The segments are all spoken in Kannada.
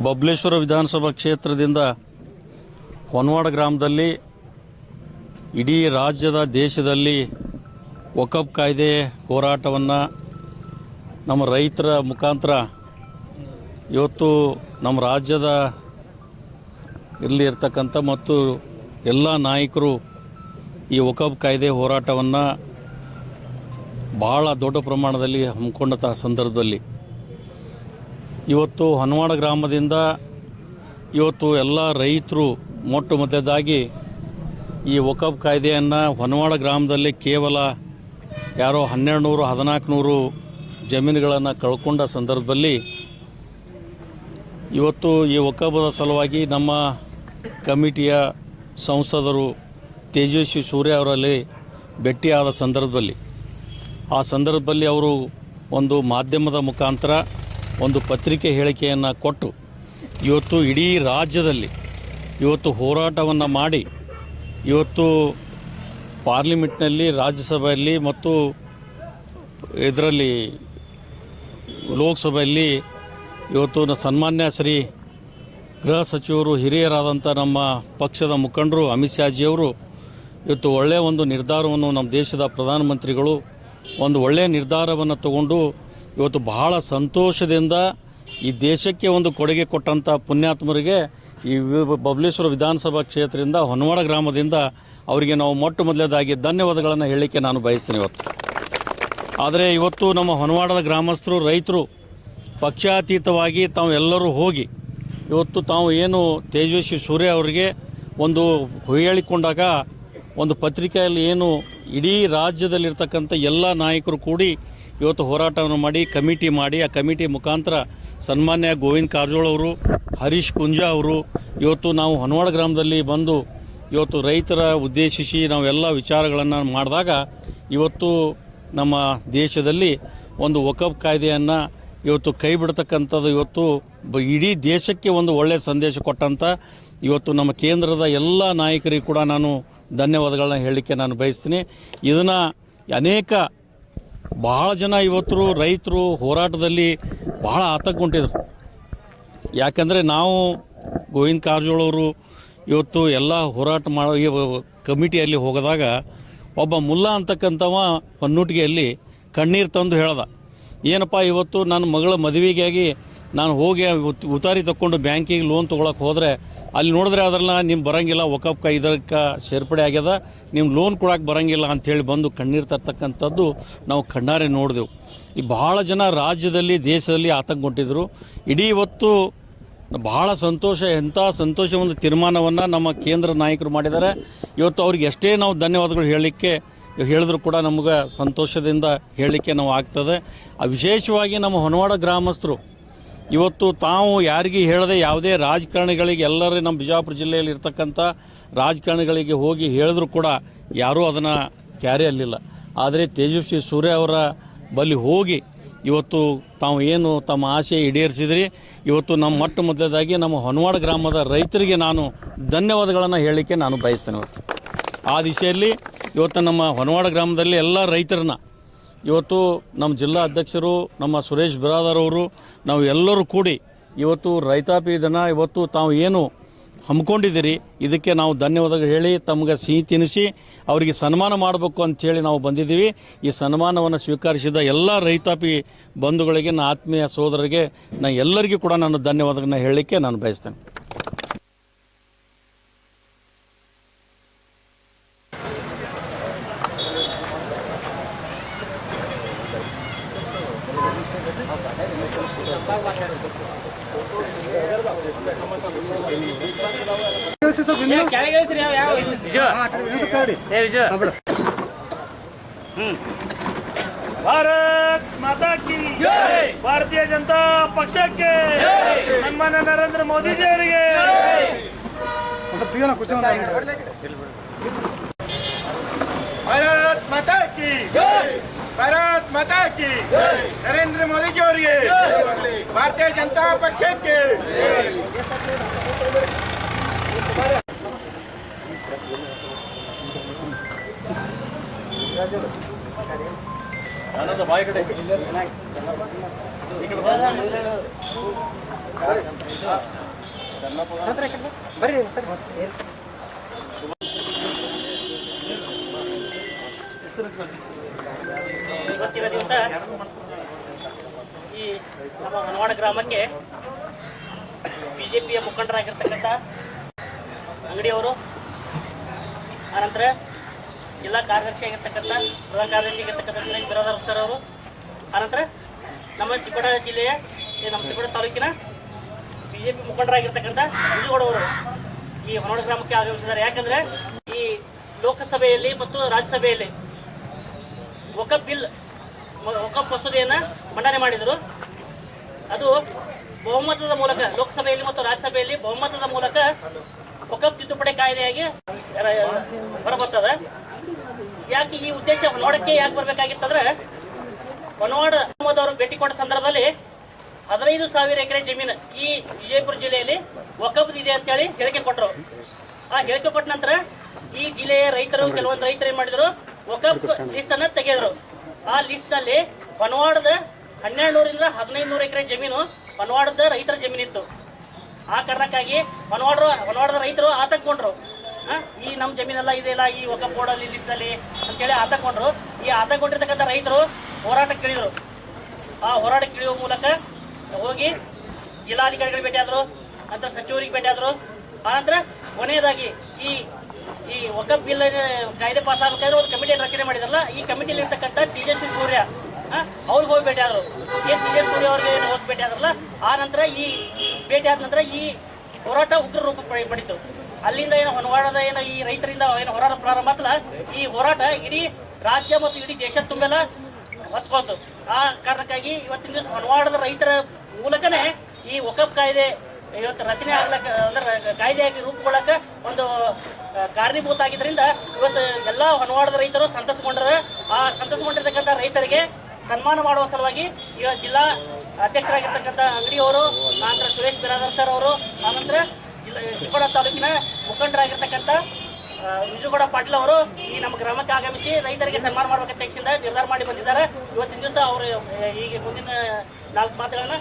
ಬಬಲೇಶ್ವರ ವಿಧಾನಸಭಾ ಕ್ಷೇತ್ರದಿಂದ ಹೊನ್ವಾಡ ಗ್ರಾಮದಲ್ಲಿ ಇಡೀ ರಾಜ್ಯದ ದೇಶದಲ್ಲಿ ಒಕಪ್ ಕಾಯ್ದೆ ಹೋರಾಟವನ್ನು ನಮ್ಮ ರೈತರ ಮುಖಾಂತರ ಇವತ್ತು ನಮ್ಮ ರಾಜ್ಯದ ಇಲ್ಲಿ ಇರ್ತಕ್ಕಂಥ ಮತ್ತು ಎಲ್ಲ ನಾಯಕರು ಈ ಒಕಬ್ ಕಾಯ್ದೆ ಹೋರಾಟವನ್ನು ಬಹಳ ದೊಡ್ಡ ಪ್ರಮಾಣದಲ್ಲಿ ಹಮ್ಮಿಕೊಂಡಂತಹ ಸಂದರ್ಭದಲ್ಲಿ ಇವತ್ತು ಹನುಮಾಡ ಗ್ರಾಮದಿಂದ ಇವತ್ತು ಎಲ್ಲ ರೈತರು ಮೊಟ್ಟ ಮೊದಲದಾಗಿ ಈ ಒಕಬ್ ಕಾಯ್ದೆಯನ್ನು ಹೊನವಾಡ ಗ್ರಾಮದಲ್ಲಿ ಕೇವಲ ಯಾರೋ ಹನ್ನೆರಡು ನೂರು ಹದಿನಾಲ್ಕು ನೂರು ಜಮೀನುಗಳನ್ನು ಕಳ್ಕೊಂಡ ಸಂದರ್ಭದಲ್ಲಿ ಇವತ್ತು ಈ ಒಕಬದ ಸಲುವಾಗಿ ನಮ್ಮ ಕಮಿಟಿಯ ಸಂಸದರು ತೇಜಸ್ವಿ ಸೂರ್ಯ ಅವರಲ್ಲಿ ಭೇಟಿಯಾದ ಸಂದರ್ಭದಲ್ಲಿ. ಆ ಸಂದರ್ಭದಲ್ಲಿ ಅವರು ಒಂದು ಮಾಧ್ಯಮದ ಮುಖಾಂತರ ಒಂದು ಪತ್ರಿಕೆ ಹೇಳಿಕೆಯನ್ನು ಕೊಟ್ಟು ಇವತ್ತು ಇಡೀ ರಾಜ್ಯದಲ್ಲಿ ಇವತ್ತು ಹೋರಾಟವನ್ನು ಮಾಡಿ ಇವತ್ತು ಪಾರ್ಲಿಮೆಂಟ್ನಲ್ಲಿ, ರಾಜ್ಯಸಭೆಯಲ್ಲಿ ಮತ್ತು ಇದರಲ್ಲಿ ಲೋಕಸಭೆಯಲ್ಲಿ ಇವತ್ತು ಸನ್ಮಾನ್ಯ ಶ್ರೀ ಗೃಹ ಸಚಿವರು ಹಿರಿಯರಾದಂಥ ನಮ್ಮ ಪಕ್ಷದ ಮುಖಂಡರು ಅಮಿತ್ ಶಾಜಿಯವರು ಇವತ್ತು ಒಳ್ಳೆಯ ಒಂದು ನಿರ್ಧಾರವನ್ನು ನಮ್ಮ ದೇಶದ ಪ್ರಧಾನಮಂತ್ರಿಗಳು ಒಂದು ಒಳ್ಳೆಯ ನಿರ್ಧಾರವನ್ನು ತಗೊಂಡು ಇವತ್ತು ಬಹಳ ಸಂತೋಷದಿಂದ ಈ ದೇಶಕ್ಕೆ ಒಂದು ಕೊಡುಗೆ ಕೊಟ್ಟಂಥ ಪುಣ್ಯಾತ್ಮರಿಗೆ ಈ ಬಬ್ಲೇಶ್ವರ ವಿಧಾನಸಭಾ ಕ್ಷೇತ್ರದಿಂದ ಹೊನ್ನವಾಡ ಗ್ರಾಮದಿಂದ ಅವರಿಗೆ ನಾವು ಮೊಟ್ಟ ಮೊದಲೇದಾಗಿ ಧನ್ಯವಾದಗಳನ್ನು ಹೇಳಲಿಕ್ಕೆ ನಾನು ಬಯಸ್ತೀನಿ ಇವತ್ತು. ಆದರೆ ಇವತ್ತು ನಮ್ಮ ಹೊನವಾಡದ ಗ್ರಾಮಸ್ಥರು, ರೈತರು ಪಕ್ಷಾತೀತವಾಗಿ ತಾವು ಎಲ್ಲರೂ ಹೋಗಿ ಇವತ್ತು ತಾವು ಏನು ತೇಜಸ್ವಿ ಸೂರ್ಯ ಅವರಿಗೆ ಒಂದು ಹೇಳಿಕೊಂಡಾಗ ಒಂದು ಪತ್ರಿಕೆಯಲ್ಲಿ ಏನು ಇಡೀ ರಾಜ್ಯದಲ್ಲಿರ್ತಕ್ಕಂಥ ಎಲ್ಲ ನಾಯಕರು ಕೂಡಿ ಇವತ್ತು ಹೋರಾಟವನ್ನು ಮಾಡಿ, ಕಮಿಟಿ ಮಾಡಿ, ಆ ಕಮಿಟಿ ಮುಖಾಂತರ ಸನ್ಮಾನ್ಯ ಗೋವಿಂದ ಕಾರಜೋಳ ಅವರು, ಹರೀಶ್ ಕುಂಜಾ ಅವರು, ಇವತ್ತು ನಾವು ಹೊನವಾಡ ಗ್ರಾಮದಲ್ಲಿ ಬಂದು ಇವತ್ತು ರೈತರ ಉದ್ದೇಶಿಸಿ ನಾವೆಲ್ಲ ವಿಚಾರಗಳನ್ನು ಮಾಡಿದಾಗ ಇವತ್ತು ನಮ್ಮ ದೇಶದಲ್ಲಿ ಒಂದು ಒಕಬ್ ಕಾಯ್ದೆಯನ್ನು ಇವತ್ತು ಕೈ ಬಿಡ್ತಕ್ಕಂಥದ್ದು ಇವತ್ತು ಇಡೀ ದೇಶಕ್ಕೆ ಒಂದು ಒಳ್ಳೆಯ ಸಂದೇಶ ಕೊಟ್ಟಂಥ ಇವತ್ತು ನಮ್ಮ ಕೇಂದ್ರದ ಎಲ್ಲ ನಾಯಕರಿಗೂ ಕೂಡ ನಾನು ಧನ್ಯವಾದಗಳನ್ನ ಹೇಳಲಿಕ್ಕೆ ನಾನು ಬಯಸ್ತೀನಿ. ಇದನ್ನು ಅನೇಕ ಬಹಳ ಜನ ಇವತ್ತು ರೈತರು ಹೋರಾಟದಲ್ಲಿ ಬಹಳ ಆತಂಕಗೊಂಡಿದ್ರು. ಯಾಕಂದರೆ ನಾವು ಗೋವಿಂದ ಕಾರಜೋಳ ಅವರು ಇವತ್ತು ಎಲ್ಲ ಹೋರಾಟ ಮಾಡೋ ಕಮಿಟಿಯಲ್ಲಿ ಹೋಗದಾಗ ಒಬ್ಬ ಮುಲ್ಲ ಅಂತಕ್ಕಂಥವ ಹೊನ್ನೂಟಿಗೆಯಲ್ಲಿ ಕಣ್ಣೀರು ತಂದು ಹೇಳ್ದ. ಏನಪ್ಪ ಇವತ್ತು ನನ್ನ ಮಗಳ ಮದುವೆಗಾಗಿ ನಾನು ಹೋಗಿ ಉತ್- ಉತಾರಿ ತಗೊಂಡು ಬ್ಯಾಂಕಿಗೆ ಲೋನ್ ತೊಗೊಳಕ್ಕೆ ಹೋದರೆ ಅಲ್ಲಿ ನೋಡಿದ್ರೆ ಅದ್ರನ್ನ ನಿಮ್ಮ ಬರಂಗಿಲ್ಲ ಒಕಪ್ಕ ಇದಕ್ಕೆ ಸೇರ್ಪಡೆ ಆಗ್ಯದ ನಿಮ್ಮ ಲೋನ್ ಕೊಡಕ್ಕೆ ಬರಂಗಿಲ್ಲ ಅಂಥೇಳಿ ಬಂದು ಕಣ್ಣೀರು ತರ್ತಕ್ಕಂಥದ್ದು ನಾವು ಕಣ್ಣಾರೆ ನೋಡಿದೆವು. ಈ ಬಹಳ ಜನ ರಾಜ್ಯದಲ್ಲಿ, ದೇಶದಲ್ಲಿ ಆತಂಕಗೊಂಡಿದ್ರು. ಇಡೀ ಇವತ್ತು ಬಹಳ ಸಂತೋಷ, ಎಂಥ ಸಂತೋಷ ಒಂದು ತೀರ್ಮಾನವನ್ನು ನಮ್ಮ ಕೇಂದ್ರ ನಾಯಕರು ಮಾಡಿದ್ದಾರೆ. ಇವತ್ತು ಅವ್ರಿಗೆ ಎಷ್ಟೇ ನಾವು ಧನ್ಯವಾದಗಳು ಹೇಳಲಿಕ್ಕೆ ಹೇಳಿದ್ರು ಕೂಡ ನಮಗೆ ಸಂತೋಷದಿಂದ ಹೇಳಲಿಕ್ಕೆ ನಾವು ಆಗ್ತದೆ. ವಿಶೇಷವಾಗಿ ನಮ್ಮ ಹೊನವಾಡ ಗ್ರಾಮಸ್ಥರು ಇವತ್ತು ತಾವು ಯಾರಿಗೆ ಹೇಳದೆ ಯಾವುದೇ ರಾಜಕಾರಣಿಗಳಿಗೆ, ಎಲ್ಲರೂ ನಮ್ಮ ಬಿಜಾಪುರ ಜಿಲ್ಲೆಯಲ್ಲಿ ಇರ್ತಕ್ಕಂಥ ರಾಜಕಾರಣಿಗಳಿಗೆ ಹೋಗಿ ಹೇಳಿದ್ರು ಕೂಡ ಯಾರೂ ಅದನ್ನು ಕ್ಯಾರಿ ಅಲ್ಲಿಲ್ಲ ಆದರೆ ತೇಜಸ್ವಿ ಸೂರ್ಯ ಅವರ ಬಳಿ ಹೋಗಿ ಇವತ್ತು ತಾವು ಏನು ತಮ್ಮ ಆಸೆ ಈಡೇರಿಸಿದ್ರಿ. ಇವತ್ತು ನಮ್ಮ ಮೊಟ್ಟ ಮೊದಲದಾಗಿ ನಮ್ಮ ಹೊನವಾಡ ಗ್ರಾಮದ ರೈತರಿಗೆ ನಾನು ಧನ್ಯವಾದಗಳನ್ನು ಹೇಳಲಿಕ್ಕೆ ನಾನು ಬಯಸ್ತೇನೆ ಆ ದಿಶೆಯಲ್ಲಿ ಇವತ್ತು ನಮ್ಮ ಹೊನವಾಡ ಗ್ರಾಮದಲ್ಲಿ ಎಲ್ಲ ರೈತರನ್ನ ಇವತ್ತು ನಮ್ಮ ಜಿಲ್ಲಾ ಅಧ್ಯಕ್ಷರು, ನಮ್ಮ ಸುರೇಶ್ ಬಿರಾದರ್ ಅವರು, ನಾವು ಎಲ್ಲರೂ ಕೂಡಿ ಇವತ್ತು ರೈತಾಪಿ ಜನ ಇವತ್ತು ತಾವು ಏನು ಹಮ್ಮಿಕೊಂಡಿದ್ದೀರಿ, ಇದಕ್ಕೆ ನಾವು ಧನ್ಯವಾದಗಳು ಹೇಳಿ, ತಮಗೆ ಸಿಹಿ ತಿನ್ನಿಸಿ ಅವರಿಗೆ ಸನ್ಮಾನ ಮಾಡಬೇಕು ಅಂಥೇಳಿ ನಾವು ಬಂದಿದ್ದೀವಿ. ಈ ಸನ್ಮಾನವನ್ನು ಸ್ವೀಕರಿಸಿದ ಎಲ್ಲ ರೈತಾಪಿ ಬಂಧುಗಳಿಗೆ, ನನ್ನ ಆತ್ಮೀಯ ಸಹೋದರರಿಗೆ ನಾನು ಎಲ್ಲರಿಗೂ ಕೂಡ ನಾನು ಧನ್ಯವಾದಗಳನ್ನ ಹೇಳಲಿಕ್ಕೆ ನಾನು ಬಯಸ್ತೇನೆ. ಭಾರತ್ ಮಾತಾ ಕಿ ಭಾರತೀಯ ಜನತಾ ಪಕ್ಷಕ್ಕೆ ಸನ್ಮಾನ್ಯ ನರೇಂದ್ರ ಮೋದಿಜಿ ಅವರಿಗೆ ಭಾರತ್ ಮಾತಾ ಕಿ ಭಾರತ್ ಮಾತಾ ಕಿ ನರೇಂದ್ರ ಮೋದಿಜಿ ಅವರಿಗೆ ಭಾರತೀಯ ಜನತಾ ಪಕ್ಷಕ್ಕೆ ಬಾಯಿ ಕಡೆ ಬರ್ರಿ ಸರ್ ಇವತ್ತಿನ ದಿವಸ ಈ ನಮ್ಮ ಹನವಾಡ ಗ್ರಾಮಕ್ಕೆ ಬಿ ಜೆ ಪಿಯ ಮುಖಂಡರಾಗಿರ್ತಕ್ಕಂಥ ಅಂಗಡಿಯವರು, ಆನಂತರ ಜಿಲ್ಲಾ ಕಾರ್ಯದರ್ಶಿ ಆಗಿರ್ತಕ್ಕಂಥ, ಪ್ರಧಾನ ಕಾರ್ಯದರ್ಶಿ ಆಗಿರ್ತಕ್ಕಂಥ ಬಿರಾದರ್ ಸರ್ ಅವರು, ಆನಂತರ ನಮ್ಮ ಚಿಕ್ಕೋಡ ಜಿಲ್ಲೆಯ ನಮ್ಮ ಚಿಕ್ಕೋಡ ತಾಲೂಕಿನ ಬಿ ಜೆ ಪಿ ಮುಖಂಡರಾಗಿರ್ತಕ್ಕಂಥ ಅವರು ಈ ಹೊನವಾಡ ಗ್ರಾಮಕ್ಕೆ ಆಗಮಿಸಿದ್ದಾರೆ. ಯಾಕಂದ್ರೆ ಈ ಲೋಕಸಭೆಯಲ್ಲಿ ಮತ್ತು ರಾಜ್ಯಸಭೆಯಲ್ಲಿ ವಕಫ್ ಬಿಲ್ ಒಕಪ್ ಮಸೂದೆಯನ್ನ ಮಂಡನೆ ಮಾಡಿದರು. ಅದು ಬಹುಮತದ ಮೂಲಕ ಲೋಕಸಭೆಯಲ್ಲಿ ಮತ್ತು ರಾಜ್ಯಸಭೆಯಲ್ಲಿ ಬಹುಮತದ ಮೂಲಕ ಒಕಪ್ ತಿದ್ದುಪಡಿ ಕಾಯ್ದೆಯಾಗಿ ಹೊರಬರ್ತದೆ. ಯಾಕೆ ಈ ಉದ್ದೇಶ ಹೊನವಾಡಕ್ಕೆ ಯಾಕೆ ಬರಬೇಕಾಗಿತ್ತಂದ್ರೆ ಹೊನವಾಡ ಅವರು ಭೇಟಿ ಕೊಟ್ಟ ಸಂದರ್ಭದಲ್ಲಿ ಹದಿನೈದು ಸಾವಿರ ಎಕರೆ ಜಮೀನು ಈ ವಿಜಯಪುರ ಜಿಲ್ಲೆಯಲ್ಲಿ ಒಕಬ್ದು ಇದೆ ಅಂತೇಳಿ ಹೇಳಿಕೆ ಕೊಟ್ಟರು ಆ ಹೇಳಿಕೆ ಕೊಟ್ಟ ನಂತರ ಈ ಜಿಲ್ಲೆಯ ರೈತರು, ಕೆಲವೊಂದು ರೈತರು ಏನ್ ಮಾಡಿದ್ರು ವಕಫ್ ಲಿಸ್ಟ್ ಅನ್ನ ತೆಗೆದ್ರು ಆ ಲಿಸ್ಟ್ನಲ್ಲಿ ಪನ್ವಾಡದ ಹನ್ನೆರಡು ನೂರಿಂದ ಹದಿನೈದು ನೂರು ಎಕರೆ ಜಮೀನು ಪನ್ವಾಡದ ರೈತರ ಜಮೀನಿತ್ತು. ಆ ಕಾರಣಕ್ಕಾಗಿ ಪನ್ವಾಡ್ರು ಪನ್ವಾಡದ ರೈತರು ಆತಕೊಂಡ್ರು. ಈ ನಮ್ಮ ಜಮೀನೆಲ್ಲ ಇದೆಯಲ್ಲ ಈ ವಕಫ್ ಬೋರ್ಡಲ್ಲಿ ಲಿಸ್ಟಲ್ಲಿ ಅಂತೇಳಿ ಆತಕೊಂಡ್ರು. ಈ ಆತಕೊಂಡಿರ್ತಕ್ಕಂಥ ರೈತರು ಹೋರಾಟಕ್ಕೆ ಇಳಿದ್ರು. ಆ ಹೋರಾಟಕ್ಕೆ ಇಳಿಯುವ ಮೂಲಕ ಹೋಗಿ ಜಿಲ್ಲಾಧಿಕಾರಿಗಳಿಗೆ ಭೇಟಿಯಾದರು ಅಂತ ಸಚಿವರಿಗೆ ಭೇಟಿಯಾದರು. ಆನಂತರ ಕೊನೆಯದಾಗಿ ಈ ಈ ಒಗ್ಗ ಬಿಲ್ ಕಾಯ್ದೆ ಪಾಸ್ ಆಗಬೇಕಾದ್ರೆ ಒಂದು ಕಮಿಟಿ ರಚನೆ ಮಾಡಿದ್ರಲ್ಲ, ಈ ಕಮಿಟಿಯಲ್ಲಿ ಇರ್ತಕ್ಕಂಥ ತೇಜಸ್ವಿ ಸೂರ್ಯ ಅವ್ರಿಗೆ ಹೋಗಿ ಭೇಟಿ ಆದರು. ಏನ್ ತೇಜಸ್ವಿ ಸೂರ್ಯ ಅವ್ರಿಗೆ ಹೋಗಿ ಭೇಟಿ ಆದ್ರಲ್ಲ, ಆ ನಂತರ ಈ ಭೇಟಿ ಆದ ನಂತರ ಈ ಹೋರಾಟ ಉಗ್ರ ರೂಪ ಪಡಿತು. ಅಲ್ಲಿಂದ ಏನು ಹೊನವಾಡದ ಏನು ಈ ರೈತರಿಂದ ಏನು ಹೋರಾಟ ಪ್ರಾರಂಭ ಆತಲ್ಲ, ಈ ಹೋರಾಟ ಇಡೀ ರಾಜ್ಯ ಮತ್ತು ಇಡೀ ದೇಶ ತುಂಬೆಲ್ಲ ಹೊತ್ಕೊಳ್ತು. ಆ ಕಾರಣಕ್ಕಾಗಿ ಇವತ್ತಿನ ದಿವಸ ಹೊನವಾಡದ ರೈತರ ಮೂಲಕನೇ ಈ ಒಕಪ್ ಕಾಯ್ದೆ ಇವತ್ತು ರಚನೆ ಆಗ್ಲಕ್ಕ ಅಂದ್ರೆ ಕಾಯ್ದೆಯಾಗಿ ರೂಪುಗೊಳ್ಳಕ್ಕ ಒಂದು ಕಾರಣೀಭೂತ ಆಗಿದ್ದರಿಂದ ಇವತ್ತು ಎಲ್ಲ ಹೊನವಾಡದ ರೈತರು ಸಂತಸಗೊಂಡರೆ, ಆ ಸಂತಸಗೊಂಡಿರ್ತಕ್ಕಂಥ ರೈತರಿಗೆ ಸನ್ಮಾನ ಮಾಡುವ ಸಲುವಾಗಿ ಈಗ ಜಿಲ್ಲಾ ಅಧ್ಯಕ್ಷರಾಗಿರ್ತಕ್ಕಂಥ ಅಂಗಡಿಯವರು, ಆನಂತರ ಸುರೇಶ್ ಬಿರಾದರ್ ಸರ್ ಅವರು, ಆನಂತರ ಜಿಲ್ಲಾ ತಾಲೂಕಿನ ಮುಖಂಡರಾಗಿರ್ತಕ್ಕಂಥ ವಿಜುಗೌಡ ಪಾಟೀಲ್ ಅವರು ಈ ನಮ್ಮ ಗ್ರಾಮಕ್ಕೆ ಆಗಮಿಸಿ ರೈತರಿಗೆ ಸನ್ಮಾನ ಮಾಡಬೇಕಂತ ತಕ್ಷಣ ನಿರ್ಧಾರ ಮಾಡಿ ಬಂದಿದ್ದಾರೆ. ಇವತ್ತಿನ ದಿವಸ ಅವರು ಈಗ ಮುಂದಿನ ನಾಲ್ಕು ಮಾತುಗಳನ್ನ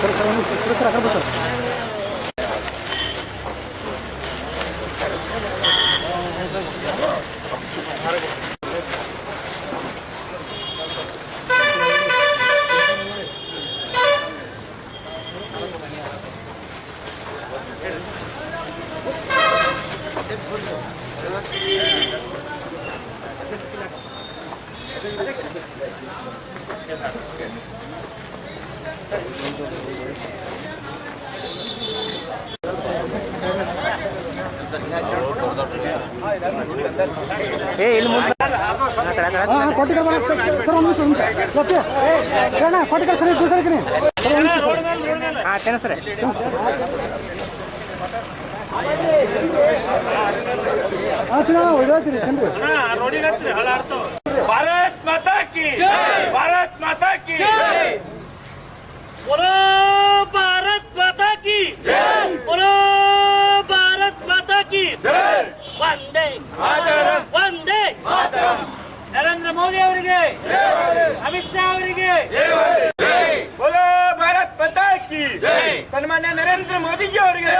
그렇게 하면 그렇게 하면 ವಿಜಯಗೌಡ ಅವರು ಮಾತಾಡ್ತಾರೆ ಕೊಟ್ಟಿಗೆ ಸರ್ ಒಂದು ನಿಮಿಷ ಒಂದು ನಿಮಿಷ ಲಕ್ಷ್ಯ ಅಣ್ಣ ಕೊಟ್ಟಿಗೆ ಸರಿ ಸರಿಕಿನಿ ಹಾಂ ಚೆನ್ನ ಸರ್ ಭಾರತ್ ಮಾತಾ ಕಿ ಭಾರತ್ ಮಾತಾ ಕಿ ಪುರ ಭಾರತ್ ಮಾತಾ ಕಿ ಪುರ ಭಾರತ್ ಮಾತಾ ಕಿ ಒಂದೇ ಒಂದೇ ನರೇಂದ್ರ ಮೋದಿ ಅವರಿಗೆ, ಅಮಿತ್ ಶಾ ಅವರಿಗೆ ಸನ್ಮಾನ್ಯ ನರೇಂದ್ರ ಮೋದಿಜಿ ಅವರಿಗೆ.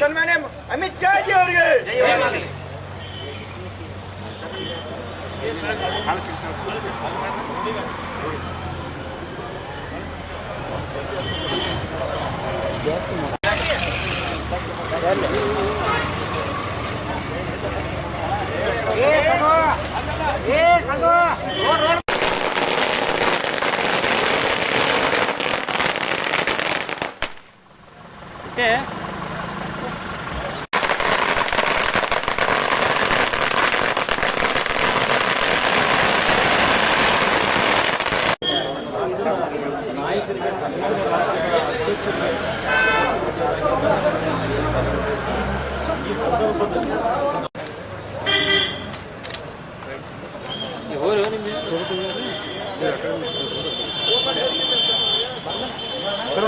ಸನ್ಮಾನ್ಯ ಅಮಿತ್ ಶಾ ಜಿ ಅವರಿಗೆ ಏ ಸಂಗೋ ಏ ಸಂಗೋ